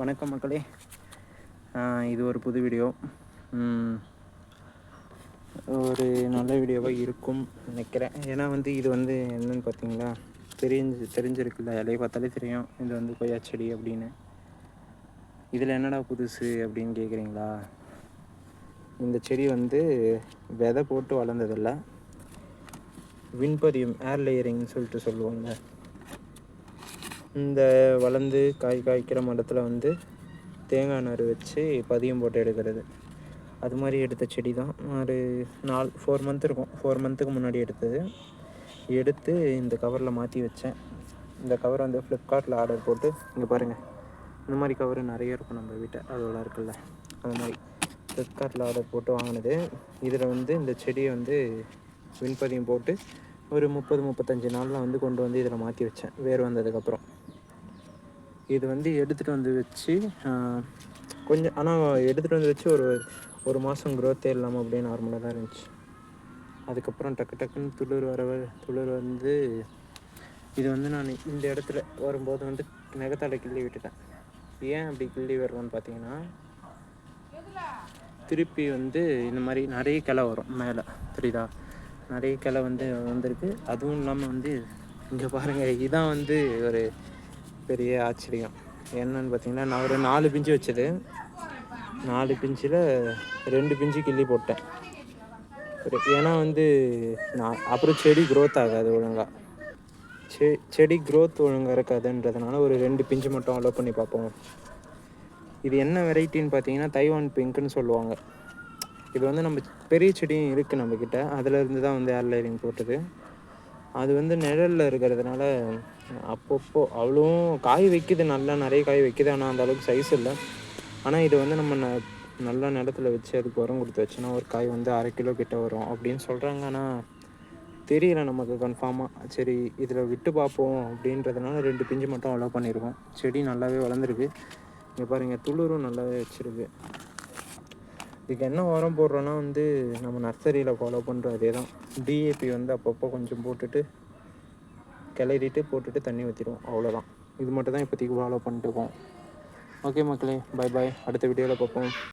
வணக்கம் மக்களே. இது ஒரு புது வீடியோ. ஒரு நல்ல வீடியோவாக இருக்கும் நினைக்கிறேன். ஏன்னா வந்து இது வந்து என்னன்னு பார்த்தீங்களா? தெரிஞ்சு தெரிஞ்சிருக்குல்ல. இலையை பார்த்தாலே தெரியும். இது வந்து கொய்யா செடி அப்படின்னு. இதில் என்னடா புதுசு அப்படின்னு கேட்குறீங்களா இந்த செடி வந்து விதை போட்டு வளர்ந்ததில்ல. விண்பதியும் ஏர் லேயரிங்னு சொல்லிட்டு சொல்லுவாங்க இந்த வளர்ந்து காய் காய்க்கிற மரத்தில் வந்து தேங்காய் நார் வச்சு பதியம் போட்டு எடுக்கிறது. அது மாதிரி எடுத்த செடி தான் ஒரு நாலு ஃபோர் மந்த் இருக்கும். ஃபோர் மந்த்துக்கு முன்னாடி எடுத்தது. எடுத்து இந்த கவரில் மாற்றி வச்சேன். இந்த கவர் வந்து ஃப்ளிப்கார்ட்டில் ஆர்டர் போட்டு இங்கே பாருங்கள் இந்த மாதிரி கவர் நிறைய இருக்கும் நம்ம வீட்டை அதெல்லாம் இருக்குல்ல. அது மாதிரி ஃப்ளிப்கார்ட்டில் ஆர்டர் போட்டு வாங்கினது. இதில் வந்து இந்த செடியை வந்து விண்பதியம் போட்டு ஒரு முப்பது முப்பத்தஞ்சு நாளில் வந்து கொண்டு வந்து இதில் மாற்றி வச்சேன். வேர் வந்ததுக்கப்புறம். இது வந்து எடுத்துகிட்டு வந்து வச்சு கொஞ்சம் ஆனால் எடுத்துகிட்டு வந்து வச்சு ஒரு ஒரு மாதம் க்ரோத்தே இல்லாமல் அப்படியே நார்மலாக தான் இருந்துச்சு. அதுக்கப்புறம் டக்கு டக்குன்னு துளிர் வர வர- துளிர் வந்து இது வந்து நான் இந்த இடத்துல வரும்போது வந்து நெகத்தால கிள்ளி விட்டுட்டேன். ஏன் அப்படி கிள்ளி வருவோன்னு பார்த்தீங்கன்னா திருப்பி வந்து இந்த மாதிரி நிறைய கிளை வரும் மேலே. தெரியுதா நிறைய கிளை வந்து வந்திருக்கு. அதுவும் இல்லாமல் வந்து இங்கே பாருங்கள் இதுதான் வந்து ஒரு பெரிய ஆச்சரியம். என்னன்னு பார்த்தீங்கன்னா நான் ஒரு நாலு பிஞ்சு வச்சது. நாலு பிஞ்சில் ரெண்டு பிஞ்சு கிள்ளி போட்டேன். ஒரு- ஏன்னா வந்து நான் அப்புறம் செடி க்ரோத் ஆகாது ஒழுங்காக செ செடி க்ரோத் ஒழுங்காக இருக்காதுன்றதுனால ஒரு ரெண்டு பிஞ்சு மட்டும் அலோவ் பண்ணி பார்ப்போம். இது என்ன வெரைட்டின்னு பார்த்தீங்கன்னா தைவான் பிங்க்னு சொல்லுவாங்க. இது வந்து நம்ம பெரிய செடியும் இருக்குது நம்மக்கிட்ட அதுலேருந்து தான் வந்து ஏர் லைனிங் போட்டது. அது வந்து நிழலில் இருக்கிறதுனால அப்பப்போ அவ்வளோவும் காய் வைக்குது நல்லா நிறைய காய் வைக்குது. ஆனால் அந்த அளவுக்கு சைஸ் இல்லை. ஆனால் இது வந்து நம்ம ந நல்ல நிலத்துல வச்சு அதுக்கு உரம் கொடுத்து வச்சோன்னா ஒரு காய் வந்து அரை கிலோ கிட்ட வரும் அப்படின்னு சொல்கிறாங்க ஆனால் தெரியல நமக்கு கன்ஃபார்மாக சரி இதில் விட்டு பார்ப்போம் அப்படின்றதுனால ரெண்டு பிஞ்சு மட்டும் அலோவ் பண்ணியிருக்கோம் செடி நல்லாவே வளர்ந்துருக்கு. இங்கே பாருங்கள் துளிரும் நல்லாவே வச்சுருக்கு. இதுக்கு என்ன உரம் போடுறோன்னா வந்து நம்ம நர்சரியில் ஃபாலோ பண்ணுற அதே தான் டிஏபி வந்து அப்பப்போ கொஞ்சம் போட்டுட்டு கிளறிட்டு போட்டுட்டு தண்ணி ஊற்றிடுவோம் அவ்வளோதான் இது மட்டும் தான் இப்போதைக்கு ஃபாலோ பண்ணிட்டு இருக்கோம். ஓகே மக்களே பை பாய் அடுத்த வீடியோவில் பார்ப்போம்.